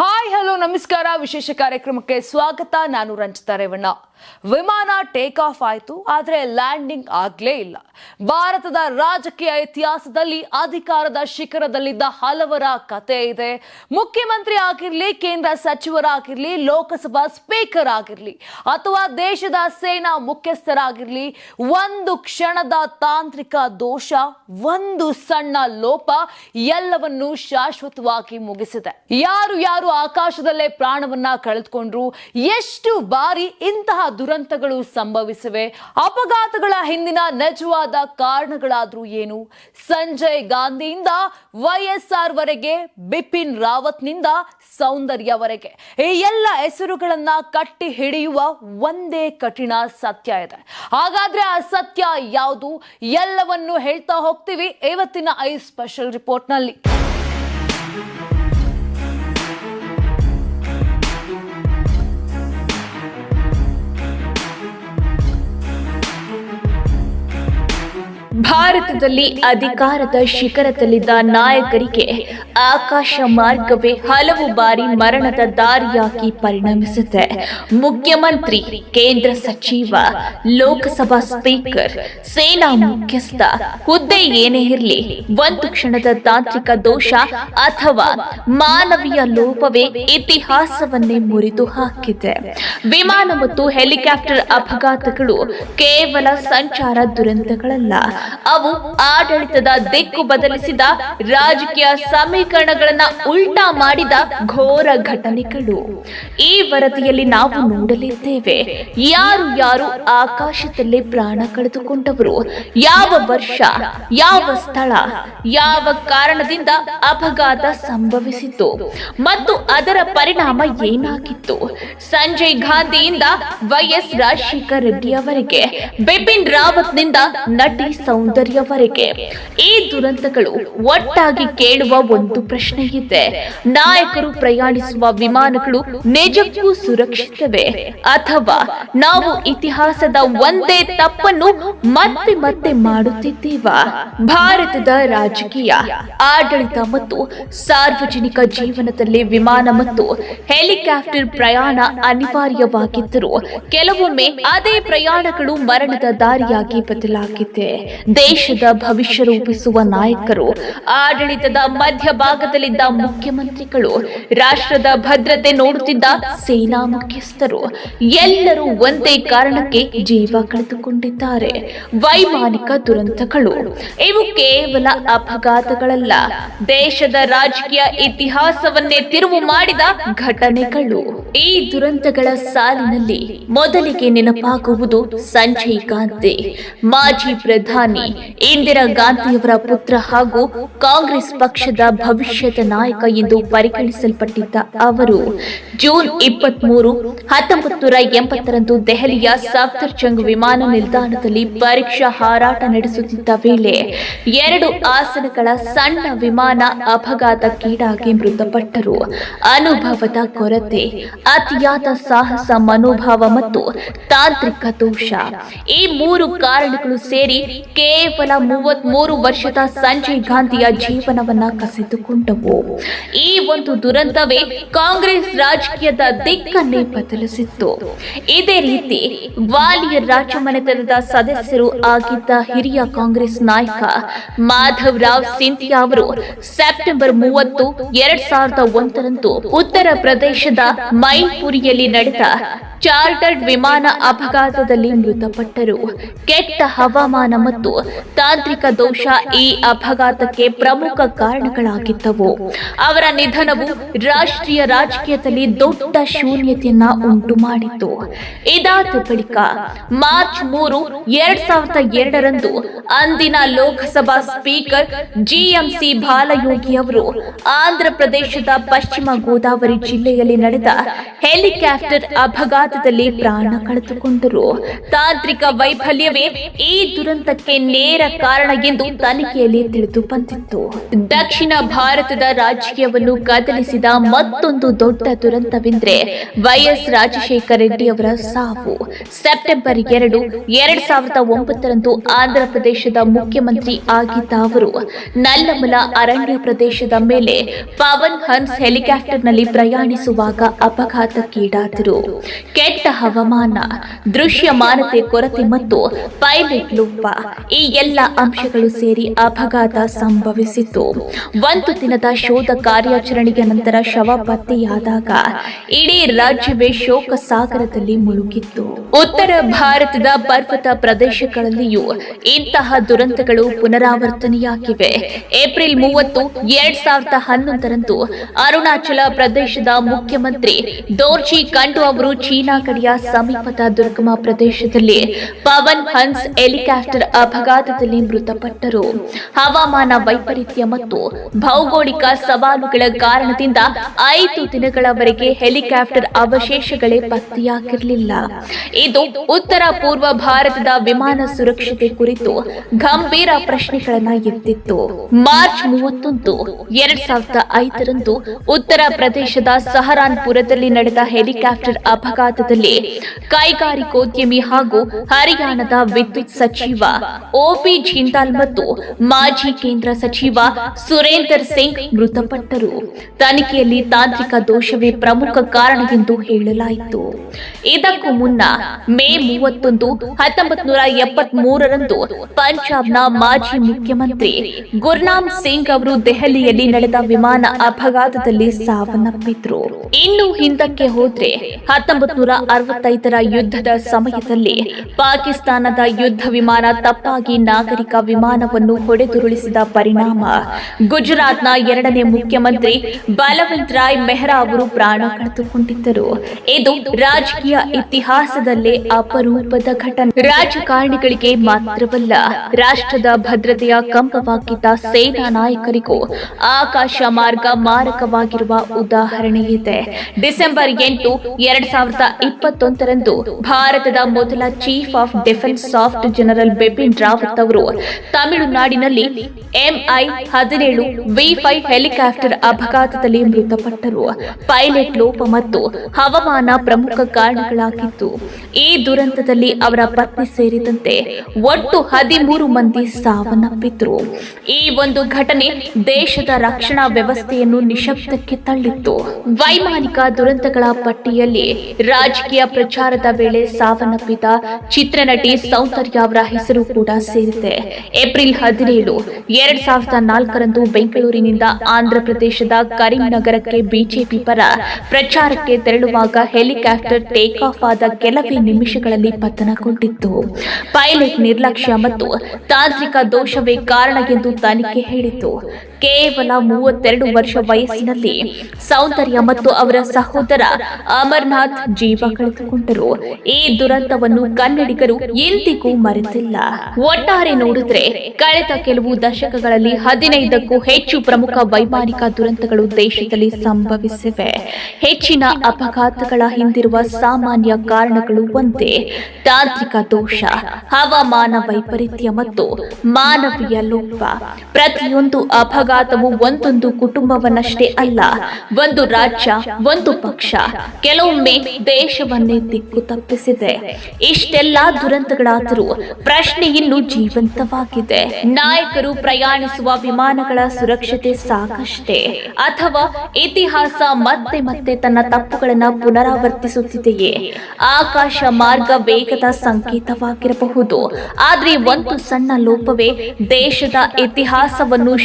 Hi hello ನಮಸ್ಕಾರ ವಿಶೇಷ ಕಾರ್ಯಕ್ರಮಕ್ಕೆ ಸ್ವಾಗತ ನಾನು ರಂಜಿತಾ ರೇವಣ್ಣ ವಿಮಾನ ಟೇಕ್ ಆಫ್ ಆಯಿತು ಆದರೆ ಲ್ಯಾಂಡಿಂಗ್ ಆಗ್ಲೇ ಇಲ್ಲ ಭಾರತದ ರಾಜಕೀಯ ಇತಿಹಾಸದಲ್ಲಿ ಅಧಿಕಾರದ ಶಿಖರದಲ್ಲಿದ್ದ ಹಲವರ ಕತೆ ಇದೆ ಮುಖ್ಯಮಂತ್ರಿ ಆಗಿರಲಿ ಕೇಂದ್ರ ಸಚಿವರಾಗಿರ್ಲಿ ಲೋಕಸಭಾ ಸ್ಪೀಕರ್ ಆಗಿರಲಿ ಅಥವಾ ದೇಶದ ಸೇನಾ ಮುಖ್ಯಸ್ಥರಾಗಿರ್ಲಿ ಒಂದು ಕ್ಷಣದ ತಾಂತ್ರಿಕ ದೋಷ ಒಂದು ಸಣ್ಣ ಲೋಪ ಎಲ್ಲವನ್ನು ಶಾಶ್ವತವಾಗಿ ಮುಗಿಸಿದೆ ಯಾರು ಯಾರು ಆಕಾಶದಲ್ಲೇ ಪ್ರಾಣವನ್ನ ಕಳೆದುಕೊಂಡ್ರು. ಎಷ್ಟು ಬಾರಿ ಇಂತಹ ದುರಂತಗಳು ಸಂಭವಿಸಿವೆ? ಅಪಘಾತಗಳ ಹಿಂದಿನ ನಿಜವಾದ ಕಾರಣಗಳಾದ್ರೂ ಏನು? ಸಂಜಯ್ ಗಾಂಧಿಯಿಂದ ವೈಎಸ್ಆರ್ ವರೆಗೆ, ಬಿಪಿನ್ ರಾವತ್ನಿಂದ ಸೌಂದರ್ಯವರೆಗೆ ಈ ಎಲ್ಲ ಹೆಸರುಗಳನ್ನ ಕಟ್ಟಿ ಹಿಡಿಯುವ ಒಂದೇ ಕಠಿಣ ಸತ್ಯ ಇದೆ. ಹಾಗಾದ್ರೆ ಆ ಸತ್ಯ ಯಾವುದು? ಎಲ್ಲವನ್ನು ಹೇಳ್ತಾ ಹೋಗ್ತೀವಿ ಇವತ್ತಿನ ಐ ಸ್ಪೆಷಲ್ ರಿಪೋರ್ಟ್ನಲ್ಲಿ. ಭಾರತದಲ್ಲಿ ಅಧಿಕಾರದ ಶಿಖರದಲ್ಲಿದ್ದ ನಾಯಕರಿಗೆ ಆಕಾಶ ಮಾರ್ಗವೇ ಹಲವು ಬಾರಿ ಮರಣದ ದಾರಿಯಾಗಿ ಪರಿಣಮಿಸಿದೆ. ಮುಖ್ಯಮಂತ್ರಿ, ಕೇಂದ್ರ ಸಚಿವ, ಲೋಕಸಭಾ ಸ್ಪೀಕರ್, ಸೇನಾ ಮುಖ್ಯಸ್ಥ, ಹುದ್ದೆ ಏನೇ ಇರಲಿ, ಒಂದು ಕ್ಷಣದ ತಾಂತ್ರಿಕ ದೋಷ ಅಥವಾ ಮಾನವೀಯ ಲೋಪವೇ ಇತಿಹಾಸವನ್ನೇ ಮುರಿದು ಹಾಕಿದೆ. ವಿಮಾನ ಮತ್ತು ಹೆಲಿಕಾಪ್ಟರ್ ಅಪಘಾತಗಳು ಕೇವಲ ಸಂಚಾರ ದುರಂತಗಳಲ್ಲ, ಅವು ಆಡಳಿತದ ದಿಕ್ಕು ಬದಲಿಸಿದ ರಾಜಕೀಯ ಸಮೀಕರಣಗಳನ್ನ ಉಲ್ಟಾ ಮಾಡಿದ ಘೋರ ಘಟನೆಗಳು. ಈ ವರದಿಯಲ್ಲಿ ನಾವು ನೋಡಲಿದ್ದೇವೆ, ಯಾರು ಯಾರು ಆಕಾಶದಲ್ಲಿ ಪ್ರಾಣ ಕಳೆದುಕೊಂಡವರು, ಯಾವ ವರ್ಷ, ಯಾವ ಸ್ಥಳ, ಯಾವ ಕಾರಣದಿಂದ ಅಪಘಾತ ಸಂಭವಿಸಿತು ಮತ್ತು ಅದರ ಪರಿಣಾಮ ಏನಾಗಿತ್ತು. ಸಂಜಯ್ ಗಾಂಧಿಯಿಂದ ವೈಎಸ್ ರಾಜಶೇಖರ್ ರೆಡ್ಡಿ ಅವರಿಗೆ, ಬಿಪಿನ್ ರಾವತ್ನಿಂದ ನಟಿ ಸೌಂದರ್ಯವರೆಗೆ ಈ ದುರಂತಗಳು ಒಟ್ಟಾಗಿ ಕೇಳುವ ಒಂದು ಪ್ರಶ್ನೆ ಇದೆ ನಾಯಕರು ಪ್ರಯಾಣಿಸುವ ವಿಮಾನಗಳು ನಿಜಕ್ಕೂ ಸುರಕ್ಷಿತವೇ? ಅಥವಾ ನಾವು ಇತಿಹಾಸದ ಒಂದೇ ತಪ್ಪನ್ನು ಮತ್ತೆ ಮತ್ತೆ ಮಾಡುತ್ತಿದ್ದೀವ? ಭಾರತದ ರಾಜಕೀಯ, ಆಡಳಿತ ಮತ್ತು ಸಾರ್ವಜನಿಕ ಜೀವನದಲ್ಲಿ ವಿಮಾನ ಮತ್ತು ಹೆಲಿಕಾಪ್ಟರ್ ಪ್ರಯಾಣ ಅನಿವಾರ್ಯವಾಗಿದ್ದರೂ ಕೆಲವೊಮ್ಮೆ ಅದೇ ಪ್ರಯಾಣಗಳು ಮರಣದ ದಾರಿಯಾಗಿ ಬದಲಾಗಿದೆ. ದೇಶದ ಭವಿಷ್ಯ ರೂಪಿಸುವ ನಾಯಕರು ಆಡಳಿತದ ಮಧ್ಯಭಾಗದಲ್ಲಿದ್ದ ಮುಖ್ಯಮಂತ್ರಿಗಳು, ರಾಷ್ಟ್ರದ ಭದ್ರತೆ ನೋಡುತ್ತಿದ್ದ ಸೇನಾ ಮುಖ್ಯಸ್ಥರು ಎಲ್ಲರೂ ಒಂದೇ ಕಾರಣಕ್ಕೆ ಜೀವ ಕಳೆದುಕೊಂಡಿದ್ದಾರೆ. ವೈಮಾನಿಕ ದುರಂತಗಳು. ಇವು ಕೇವಲ ಅಪಘಾತಗಳಲ್ಲ. ದೇಶದ ರಾಜಕೀಯ ಇತಿಹಾಸವನ್ನೇ ತಿರುವು ಮಾಡಿದ ಘಟನೆಗಳು. ಈ ದುರಂತಗಳ ಸಾಲಿನಲ್ಲಿ ಮೊದಲಿಗೆ ನೆನಪಾಗುವುದು ಸಂಜಯ್ ಗಾಂಧಿ. ಮಾಜಿ ಪ್ರಧಾನಿ ಇಂದಿರಾ ಗಾಂಧಿಯವರ ಪುತ್ರ ಹಾಗೂ ಕಾಂಗ್ರೆಸ್ ಪಕ್ಷದ ಭವಿಷ್ಯದ ನಾಯಕ ಎಂದು ಪರಿಗಣಿಸಲ್ಪಟ್ಟಿದ್ದ ಅವರು, ಜೂನ್ ಇಪ್ಪತ್ಮೂರು ಹತ್ತೊಂಬತ್ತು ನೂರ ಎಂಬತ್ತರಂದು ದೆಹಲಿಯ ಸಫ್ದರ್ಜಂಗ್ ವಿಮಾನ ನಿಲ್ದಾಣದಲ್ಲಿ ಪರೀಕ್ಷಾ ಹಾರಾಟ ನಡೆಸುತ್ತಿದ್ದ ವೇಳೆ ಎರಡು ಆಸನಗಳ ಸಣ್ಣ ವಿಮಾನ ಅಪಘಾತಕ್ಕೀಡಾಗಿ ಮೃತಪಟ್ಟರು. ಅನುಭವದ ಕೊರತೆ, ಅತಿಯಾದ ಸಾಹಸ, ಮನೋಭಾವ ಮತ್ತು ತಾಂತ್ರಿಕ ದೋಷ. ಈ ಮೂರು ಕಾರಣಗಳು ಸೇರಿ ಕೇವಲ ಮೂವತ್ತ್ ಮೂರು ವರ್ಷದ ಸಂಜಯ್ ಗಾಂಧಿಯ ಜೀವನವನ್ನ ಕಸಿದುಕೊಂಡವು ಈ ಒಂದು ದುರಂತವೇ ಕಾಂಗ್ರೆಸ್ ರಾಜಕೀಯದ ದಿಕ್ಕನ್ನೇ ಬದಲಿಸಿತ್ತು. ಇದೇ ರೀತಿ ಗ್ವಾಲಿಯರ್ ರಾಜಮನೆತನದ ಸದಸ್ಯರು ಆಗಿದ್ದ ಹಿರಿಯ ಕಾಂಗ್ರೆಸ್ ನಾಯಕ ಮಾಧವ್ ರಾವ್ ಸಿಂಧಿಯಾ ಅವರು ಸೆಪ್ಟೆಂಬರ್ ಮೂವತ್ತು ಎರಡ್ ಸಾವಿರದ ಒಂದರಂದು ಉತ್ತರ ಪ್ರದೇಶದ ಮೈಪುರಿಯಲ್ಲಿ ನಡೆದ ಚಾರ್ಟರ್ಡ್ ವಿಮಾನ ಅಪಘಾತದಲ್ಲಿ ಮೃತಪಟ್ಟರು. ಕೆಟ್ಟ ಹವಾಮಾನ ಮತ್ತು ತಾಂತ್ರಿಕ ದೋಷ ಈ ಅಪಘಾತಕ್ಕೆ ಪ್ರಮುಖ ಕಾರಣಗಳಾಗಿದ್ದವು ಅವರ ನಿಧನವು ರಾಷ್ಟ್ರೀಯ ರಾಜಕೀಯದಲ್ಲಿ ದೊಡ್ಡ ಶೂನ್ಯತೆಯನ್ನ ಉಂಟು ಮಾಡಿತು ಇದಾದ ಬಳಿಕ ಮಾರ್ಚ್ ಮೂರು, ಎರಡ್ ಸಾವಿರದ ಎರಡರಂದು ಅಂದಿನ ಲೋಕಸಭಾ ಸ್ಪೀಕರ್ ಜಿಎಂಸಿ ಬಾಲಯೋಗಿ ಅವರು ಆಂಧ್ರ ಪ್ರದೇಶದ ಪಶ್ಚಿಮ ಗೋದಾವರಿ ಜಿಲ್ಲೆಯಲ್ಲಿ ನಡೆದ ಹೆಲಿಕಾಪ್ಟರ್ ಅಪಘಾತದಲ್ಲಿ ಪ್ರಾಣ ಕಳೆದುಕೊಂಡರು. ತಾಂತ್ರಿಕ ವೈಫಲ್ಯವೇ ಈ ದುರಂತಕ್ಕೆ ನೇರ ಕಾರಣ ಎಂದು ತನಿಖೆಯಲ್ಲಿ ತಿಳಿದು ಬಂದಿತ್ತು. ದಕ್ಷಿಣ ಭಾರತದ ರಾಜಕೀಯವನ್ನು ಕದಲಿಸಿದ ಮತ್ತೊಂದು ದೊಡ್ಡ ದುರಂತವೆಂದರೆ ವೈಎಸ್ ರಾಜಶೇಖರ ರೆಡ್ಡಿ ಅವರ ಸಾವು. ಸೆಪ್ಟೆಂಬರ್ ಎರಡು, ಎರಡ್ ಸಾವಿರದ ಒಂಬತ್ತರಂದು ಆಂಧ್ರ ಪ್ರದೇಶದ ಮುಖ್ಯಮಂತ್ರಿ ಆಗಿದ್ದ ಅವರು, ನಲ್ಲಮಲ ಅರಣ್ಯ ಪ್ರದೇಶದ ಮೇಲೆ ಪವನ್ ಹನ್ಸ್ ಹೆಲಿಕಾಪ್ಟರ್ನಲ್ಲಿ ಪ್ರಯಾಣಿಸುವಾಗ ಅಪಘಾತಕ್ಕೀಡಾದರು. ಕೆಟ್ಟ ಹವಾಮಾನ, ದೃಶ್ಯಮಾನತೆ ಕೊರತೆ ಮತ್ತು ಪೈಲಟ್ ಲೋಪ ಈ ಎಲ್ಲ ಅಂಶಗಳು ಸೇರಿ ಅಪಘಾತ ಸಂಭವಿಸಿತು ಒಂದು ದಿನದ ಶೋಧ ಕಾರ್ಯಾಚರಣೆಯ ನಂತರ ಶವ ಪತ್ತೆಯಾದಾಗ ಇಡೀ ರಾಜ್ಯವೇ ಶೋಕ ಸಾಗರದಲ್ಲಿ ಮುಳುಗಿತ್ತು. ಉತ್ತರ ಭಾರತದ ಪರ್ವತ ಪ್ರದೇಶಗಳಲ್ಲಿಯೂ ಇಂತಹ ದುರಂತಗಳು ಪುನರಾವರ್ತನೆಯಾಗಿವೆ. ಏಪ್ರಿಲ್ ಮೂವತ್ತು, ಎರಡ್ ಸಾವಿರದ ಹನ್ನೊಂದರಂದು ಅರುಣಾಚಲ ಪ್ರದೇಶದ ಮುಖ್ಯಮಂತ್ರಿ ದೋರ್ಜಿ ಕಂಡು ಅವರು ಚೀನಾ ಗಡಿಯ ಸಮೀಪದ ದುರ್ಗಮ ಪ್ರದೇಶದಲ್ಲಿ ಪವನ್ ಹನ್ಸ್ ಹೆಲಿಕಾಪ್ಟರ್ ಅಪಘಾತದಲ್ಲಿ ಮೃತಪಟ್ಟರು. ಹವಾಮಾನ ವೈಪರೀತ್ಯ ಮತ್ತು ಭೌಗೋಳಿಕ ಸವಾಲುಗಳ ಕಾರಣದಿಂದ ಐದು ದಿನಗಳವರೆಗೆ ಹೆಲಿಕಾಪ್ಟರ್ ಅವಶೇಷಗಳೇ ಪತ್ತೆಯಾಗಿರಲಿಲ್ಲ. ಇದು ಉತ್ತರ ಪೂರ್ವ ಭಾರತದ ವಿಮಾನ ಸುರಕ್ಷತೆ ಕುರಿತು ಗಂಭೀರ ಪ್ರಶ್ನೆಗಳನ್ನ ಎತ್ತಿತ್ತು. ಮಾರ್ಚ್ ಮೂವತ್ತೊಂದು, ಎರಡ್ ಸಾವಿರದ ಐದರಂದು ಉತ್ತರ ಪ್ರದೇಶದ ಸಹರಾನ್ಪುರದಲ್ಲಿ ನಡೆದ ಹೆಲಿಕಾಪ್ಟರ್ ಅಪಘಾತದಲ್ಲಿ ಕೈಗಾರಿಕೋದ್ಯಮಿ ಹಾಗೂ ಹರಿಯಾಣದ ವಿದ್ಯುತ್ ಸಚಿವ ಒಪಿ ಜಿಂದಾಲ್ ಮತ್ತು ಮಾಜಿ ಕೇಂದ್ರ ಸಚಿವ ಸುರೇಂದರ್ ಸಿಂಗ್ ಮೃತಪಟ್ಟರು. ತನಿಖೆಯಲ್ಲಿ ತಾಂತ್ರಿಕ ದೋಷವೇ ಪ್ರಮುಖ ಕಾರಣ ಎಂದು ಹೇಳಲಾಯಿತು. ಇದಕ್ಕೂ ಮುನ್ನ ಮೇ ಮೂವತ್ತೊಂದು ಹತ್ತೊಂಬತ್ ನೂರ ಎಪ್ಪತ್ತ್ ಮೂರರಂದು ಪಂಜಾಬ್ನ ಮಾಜಿ ಮುಖ್ಯಮಂತ್ರಿ ಗುರ್ನಾಮ್ ಸಿಂಗ್ ಅವರು ದೆಹಲಿಯಲ್ಲಿ ನಡೆದ ವಿಮಾನ ಅಪಘಾತದಲ್ಲಿ ಸಾವನ್ನಪ್ಪಿದ್ರು. ಇನ್ನು ಹಿಂದಕ್ಕೆ ಹೋದ್ರೆ ಹತ್ತೊಂಬತ್ ನೂರ ಅರವತ್ತೈದರ ಯುದ್ಧದ ಸಮಯದಲ್ಲಿ ಪಾಕಿಸ್ತಾನದ ಯುದ್ಧ ವಿಮಾನ ತಪ್ಪಾಗಿ ನಾಗರಿಕ ವಿಮಾನವನ್ನು ಹೊಡೆದುರುಳಿಸಿದ ಪರಿಣಾಮ ಗುಜರಾತ್ನ ಎರಡನೇ ಮುಖ್ಯಮಂತ್ರಿ ಬಲವಂತ್ ರಾಯ್ ಮೆಹ್ರಾ ಅವರು ಪ್ರಾಣ ಕಳೆದುಕೊಂಡಿದ್ದರು. ಇದು ರಾಜಕೀಯ ಇತಿಹಾಸದಲ್ಲೇ ಅಪರೂಪದ ಘಟನೆ. ರಾಜಕಾರಣಿಗಳಿಗೆ ಮಾತ್ರವಲ್ಲ, ರಾಷ್ಟ್ರದ ಭದ್ರತೆಯ ಕಂಪವಾಗಿದ್ದ ಸೇನಾ ನಾಯಕರಿಗೂ ಆಕಾಶ ಮಾರ್ಗ ಮಾರಕವಾಗಿರುವ ಉದಾಹರಣೆ ಇದೆ ಡಿಸೆಂಬರ್ ಎಂಟು, ಎರಡ್ ಸಾವಿರದ ಇಪ್ಪತ್ತೊಂದರಂದು ಭಾರತದ ಮೊದಲ ಚೀಫ್ ಆಫ್ ಡಿಫೆನ್ಸ್ ಸಾಫ್ಟ್ ಜನರಲ್ ಬಿಪಿನ್ ರಾವತ್ ಅವರು ತಮಿಳುನಾಡಿನಲ್ಲಿ ಎಂಐ ಹದಿನೇಳು ವಿ ಫೈವ್ ಹೆಲಿಕಾಪ್ಟರ್ ಅಪಘಾತದಲ್ಲಿ ಮೃತಪಟ್ಟರು. ಪೈಲಟ್ ಲೋಪ ಮತ್ತು ಹವಾಮಾನ ಪ್ರಮುಖ ಕಾರಣಗಳಾಗಿತ್ತು ಈ ದುರಂತದಲ್ಲಿ ಅವರ ಪತ್ನಿ ಸೇರಿದಂತೆ ಒಟ್ಟು ಹದಿಮೂರು ಮಂದಿ ಸಾವನ್ನಪ್ಪಿದ್ರು. ಈ ಒಂದು ಘಟನೆ ದೇಶದ ರಕ್ಷಣಾ ವ್ಯವಸ್ಥೆಯನ್ನು ನಿಶಬ್ದಕ್ಕೆ ತಳ್ಳಿತ್ತು. ವೈಮಾನಿಕ ದುರಂತಗಳ ಪಟ್ಟಿಯಲ್ಲಿ ರಾಜಕೀಯ ಪ್ರಚಾರದ ವೇಳೆ ಸಾವನ್ನಪ್ಪಿದ ಚಿತ್ರನಟಿ ಸೌಂದರ್ಯ ಅವರ ಹೆಸರು ಕೂಡ ಸೇರಿದೆ. ಏಪ್ರಿಲ್ ಹದಿನೇಳು, ಎರಡ್ ಸಾವಿರದ ನಾಲ್ಕರಂದು ಬೆಂಗಳೂರಿನಿಂದ ಆಂಧ್ರ ಪ್ರದೇಶದ ಕರೀಂನಗರಕ್ಕೆ ಬಿಜೆಪಿ ಪರ ಪ್ರಚಾರಕ್ಕೆ ತೆರಳುವಾಗ ಹೆಲಿಕಾಪ್ಟರ್ ಟೇಕ್ ಆಫ್ ಆದ ಕೆಲವೇ ನಿಮಿಷಗಳಲ್ಲಿ ಪತನಗೊಂಡಿತ್ತು. ಪೈಲಟ್ ನಿರ್ಲಕ್ಷ್ಯ ಮತ್ತು ತಾಂತ್ರಿಕ ದೋಷವೇ ಕಾರಣ ಎಂದು ತನಿಖೆ ಹೇಳಿತು ಕೇವಲ ಮೂವತ್ತೆರಡು ವರ್ಷ ವಯಸ್ಸಿನಲ್ಲಿ ಸೌಂದರ್ಯ ಮತ್ತು ಅವರ ಸಹೋದರ ಅಮರ್ನಾಥ್ ಜೀವ ಕಳೆದುಕೊಂಡರು. ಈ ದುರಂತವನ್ನು ಕನ್ನಡಿಗರು ಎಂದಿಗೂ ಮರೆತಿಲ್ಲ. ಒಟ್ಟಾರೆ ನೋಡಿದ್ರೆ ಕಳೆದ ಕೆಲವು ದಶಕಗಳಲ್ಲಿ ಹದಿನೈದಕ್ಕೂ ಹೆಚ್ಚು ಪ್ರಮುಖ ವೈಮಾನಿಕ ದುರಂತಗಳು ದೇಶದಲ್ಲಿ ಸಂಭವಿಸಿವೆ. ಹೆಚ್ಚಿನ ಅಪಘಾತಗಳ ಹಿಂದಿರುವ ಸಾಮಾನ್ಯ ಕಾರಣಗಳು ಒಂದೇ. ತಾಂತ್ರಿಕ ದೋಷ, ಹವಾಮಾನ ವೈಪರೀತ್ಯ ಮತ್ತು ಮಾನವೀಯ ಲೋಪ. ಪ್ರತಿಯೊಂದು ಅಪಘಾತವು ಒಂದೊಂದು ಕುಟುಂಬವನ್ನಷ್ಟೇ ಅಲ್ಲ, ಒಂದು ರಾಜ್ಯ, ಒಂದು ಪಕ್ಷ, ಕೆಲವೊಮ್ಮೆ ದೇಶವನ್ನೇ ದಿಕ್ಕು ತಪ್ಪಿಸಿದೆ. ಇಷ್ಟೆಲ್ಲಾ ದುರಂತಗಳಾದರೂ ಪ್ರಶ್ನೆ ಇನ್ನು ಜೀವಂತವಾಗಿದೆ. ನಾಯಕರು ಪ್ರಯಾಣಿಸುವ ವಿಮಾನಗಳ ಸುರಕ್ಷತೆ ಸಾಕಷ್ಟೇ. ಅಥವಾ ಇತಿಹಾಸ ಮತ್ತೆ ಮತ್ತೆ ತನ್ನ ತಪ್ಪುಗಳನ್ನ ಪುನರಾವರ್ತಿಸುತ್ತಿದೆಯೇ? ಆಕಾಶ ಮಾರ್ಗ ವೇಗದ ಸಂಕೇತವಾಗಿರಬಹುದು. ಆದ್ರೆ ಒಂದು ಸಣ್ಣ ಲೋಪವೇ ದೇಶದ ಇತಿಹಾಸವನ್ನು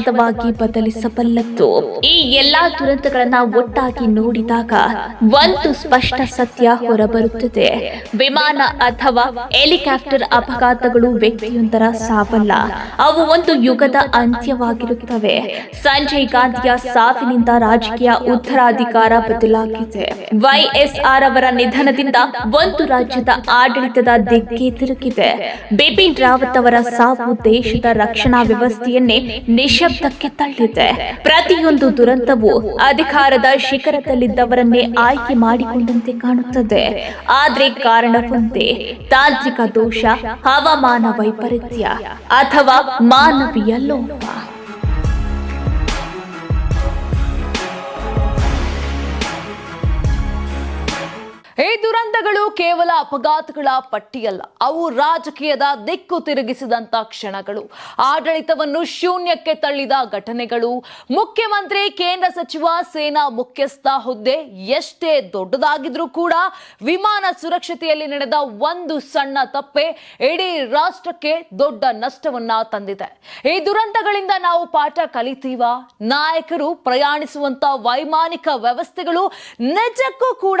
ಶಾಶ್ವತವಾಗಿ ಬದಲಿಸಬಲ್ಲದ್ದು. ಈ ಎಲ್ಲಾ ದುರಂತಗಳನ್ನ ಒಟ್ಟಾಗಿ ನೋಡಿದಾಗ ಒಂದು ಸ್ಪಷ್ಟ ಸತ್ಯ ಹೊರಬರುತ್ತದೆ. ವಿಮಾನ ಅಥವಾ ಹೆಲಿಕಾಪ್ಟರ್ ಅಪಘಾತಗಳು ವ್ಯಕ್ತಿಯೊಂದರ ಸಾವಲ್ಲ. ಅವು ಒಂದು ಯುಗದ ಅಂತ್ಯವಾಗಿರುತ್ತವೆ. ಸಂಜಯ್ ಗಾಂಧಿಯ ಸಾವಿನಿಂದ ರಾಜಕೀಯ ಉತ್ತರಾಧಿಕಾರ ಬದಲಾಗಿದೆ. ವೈಎಸ್ಆರ್ ಅವರ ನಿಧನದಿಂದ ಒಂದು ರಾಜ್ಯದ ಆಡಳಿತದ ದಿಕ್ಕೇ ತಿರುಗಿದೆ. ಬಿಪಿನ್ ರಾವತ್ ಅವರ ಸಾವು ದೇಶದ ರಕ್ಷಣಾ ವ್ಯವಸ್ಥೆಯನ್ನೇ ನಿಶಬ್ದಕ್ಕೆ ತಳ್ಳಿದೆ. ಪ್ರತಿಯೊಂದು ದುರಂತವು ಅಧಿಕಾರದ ಶಿಖರದಲ್ಲಿದ್ದವರನ್ನೇ ಆಯ್ಕೆ ಮಾಡಿಕೊಂಡಂತೆ ಕಾಣುತ್ತದೆ. ಆದ್ರೆ ಕಾರಣ ಒಂದೇ, ತಾಂತ್ರಿಕ ದೋಷ, ಹವಾಮಾನ ವೈಪರೀತ್ಯ ಅಥವಾ ಮಾನವೀಯ ಲೋಪ. ಈ ದುರಂತಗಳು ಕೇವಲ ಅಪಘಾತಗಳ ಪಟ್ಟಿಯಲ್ಲ, ಅವು ರಾಜಕೀಯದ ದಿಕ್ಕು ತಿರುಗಿಸಿದಂತ ಕ್ಷಣಗಳು. ಆಡಳಿತವನ್ನು ಶೂನ್ಯಕ್ಕೆ ತಳ್ಳಿದ ಘಟನೆಗಳು. ಮುಖ್ಯಮಂತ್ರಿ, ಕೇಂದ್ರ ಸಚಿವ, ಸೇನಾ ಮುಖ್ಯಸ್ಥ ಹುದ್ದೆ ಎಷ್ಟೇ ದೊಡ್ಡದಾಗಿದ್ರೂ ಕೂಡ ವಿಮಾನ ಸುರಕ್ಷತೆಯಲ್ಲಿ ನಡೆದ ಒಂದು ಸಣ್ಣ ತಪ್ಪೆ ಇಡೀ ರಾಷ್ಟ್ರಕ್ಕೆ ದೊಡ್ಡ ನಷ್ಟವನ್ನ ತಂದಿದೆ. ಈ ದುರಂತಗಳಿಂದ ನಾವು ಪಾಠ ಕಲಿತೀವ? ನಾಯಕರು ಪ್ರಯಾಣಿಸುವಂತ ವೈಮಾನಿಕ ವ್ಯವಸ್ಥೆಗಳು ನಿಜಕ್ಕೂ ಕೂಡ